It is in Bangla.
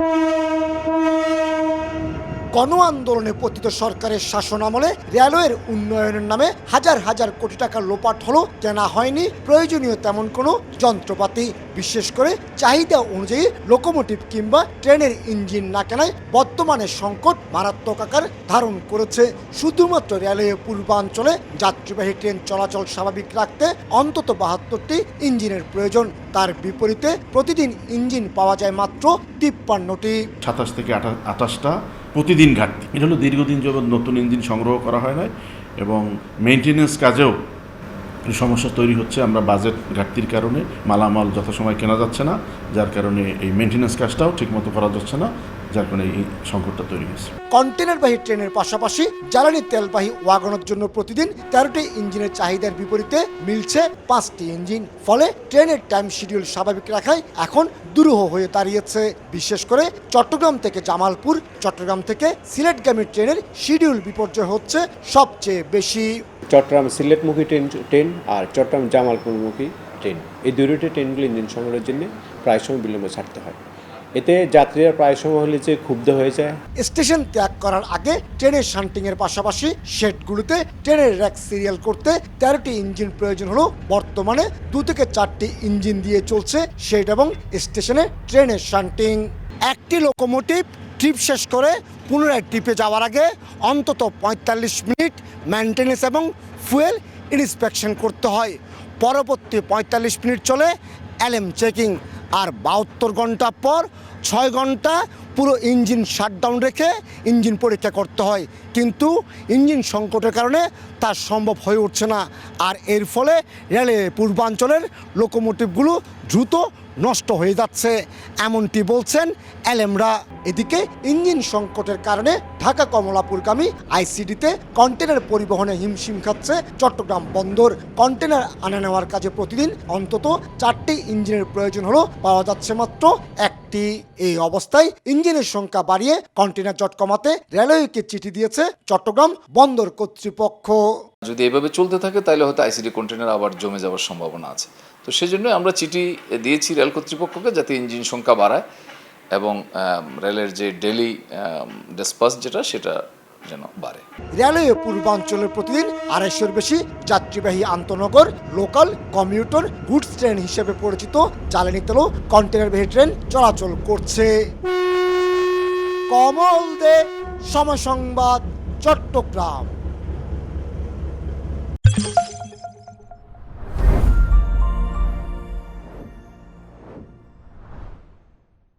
Thank you. গণ আন্দোলনে পতিত সরকারের শাসন আমলে রেলওয়ের উন্নয়নের নামে হাজার হাজার কোটি টাকা লোপাট হলো, কেনা হয়নি, প্রয়োজনীয় তেমন কোনো যন্ত্রপাতি। বিশেষ করে চাহিদা অনুযায়ী লোকোমোটিভ কিংবা ট্রেনের ইঞ্জিন না কেনায় বর্তমানে সংকট মারাত্মক আকার ধারণ করেছে। শুধুমাত্র রেলওয়ে পূর্বাঞ্চলে যাত্রীবাহী ট্রেন চলাচল স্বাভাবিক রাখতে অন্তত বাহাত্তরটি ইঞ্জিনের প্রয়োজন। তার বিপরীতে প্রতিদিন ইঞ্জিন পাওয়া যায় মাত্র তিপ্পান্নটি। সাতাশ থেকে আঠা আঠাশটা প্রতিদিন ঘাটতি। এটা হলো দীর্ঘদিন যাবৎ নতুন ইঞ্জিন সংগ্রহ করা হয় না এবং মেনটেন্যান্স কাজেও সমস্যা তৈরি হচ্ছে, আমরা বাজেট ঘাটতির কারণে মালামাল যথাসময় কেনা যাচ্ছে না, যার কারণে এই মেনটেনেন্স কাজটাও ঠিকমতো করা যাচ্ছে না, যার কারণে এই সংকটটা তৈরি হয়েছে। কন্টেনারবাহী ট্রেনের পাশাপাশি জ্বালানি তেলবাহী ওয়াগনের জন্য প্রতিদিন তেরোটি ইঞ্জিনের চাহিদার বিপরীতে মিলছে পাঁচটি ইঞ্জিন। ফলে ট্রেনের টাইম শিডিউল স্বাভাবিক রাখায় এখন দুরূহ হয়ে দাঁড়িয়েছে। বিশেষ করে চট্টগ্রাম থেকে জামালপুর, চট্টগ্রাম থেকে সিলেটগামী ট্রেনের শিডিউল বিপর্যয় হচ্ছে সবচেয়ে বেশি। চট্টগ্রাম সিলেটমুখী ট্রেন ট্রেন আর চট্টগ্রাম জামালপুরমুখী ট্রেন। এই দুটি ট্রেনগুলি ইঞ্জিন সংগ্রহের জন্য প্রায় সময় বিলম্বে ছাড়তে হয়। এতে যাত্রীরা প্রায় সময় হলে যে ক্ষুব্ধ হয়ে যায়। স্টেশন ত্যাগ করার আগে ট্রেনের শান্টিংয়ের পাশাপাশি শেডগুলোতে ট্রেনের র্যাক সিরিয়াল করতে তেরোটি ইঞ্জিন প্রয়োজন হলো। বর্তমানে দু থেকে চারটি ইঞ্জিন দিয়ে চলছে শেড এবং স্টেশনে ট্রেনের শান্টিং একটি লোকোমোটিভ ট্রিপ শেষ করে পুনরায় ট্রিপে যাওয়ার আগে অন্তত পঁয়তাল্লিশ মিনিট মেনটেন্যান্স এবং ফুয়েল ইন্সপেকশন করতে হয়। পরবর্তী পঁয়তাল্লিশ মিনিট চলে অ্যালেম চেকিং আর বাহাত্তর ঘণ্টা পর ছয় ঘণ্টা পুরো ইঞ্জিন শাটডাউন রেখে ইঞ্জিন পরীক্ষা করতে হয়। কিন্তু ইঞ্জিন সংকটের কারণে তা সম্ভব হয়ে উঠছে না। আর এর ফলে রেলে পূর্বাঞ্চলের লোকোমোটিভগুলো দ্রুত নষ্ট হয়ে যাচ্ছে। এমনটি বলছেন এলএমরা। এদিকে ইঞ্জিন সংকটের কারণে ঢাকা কমলাপুরগামী আইসিডিতে কন্টেনার পরিবহনে হিমশিম খাচ্ছে চট্টগ্রাম বন্দর। কন্টেনার আনা নেওয়ার কাজে প্রতিদিন অন্তত চারটি ইঞ্জিনের প্রয়োজন হলো পাওয়া যাচ্ছে মাত্র একটি এই অবস্থায় ইঞ্জিনের সংখ্যা বাড়িয়ে কন্টেনার জট কমাতে রেলওয়েকে চিঠি দিয়েছে চট্টগ্রাম বন্দর কর্তৃপক্ষ। যদি এভাবে চলতে থাকে, তাহলে হয়তো আইসিডি কন্টেনার আবার জমে যাওয়ার সম্ভাবনা আছে। তো সেই জন্য আমরা চিঠি দিয়েছি রেল কর্তৃপক্ষকে যাতে ইঞ্জিন সংখ্যা বাড়ায় এবং রেলের যে ডেলি ডিসপাস যেটা, সেটা যেন বাড়ে। রেলওয়ে পূর্বাঞ্চলের প্রতিদিন আড়াইশোর বেশি যাত্রীবাহী আন্তনগর, লোকাল, কমিউটার, গুডস ট্রেন হিসেবে পরিচিত জ্বালানি তেল কন্টেনারবাহী ট্রেন চলাচল করছে। কমল দে, সমসংবাদ, চট্টগ্রাম।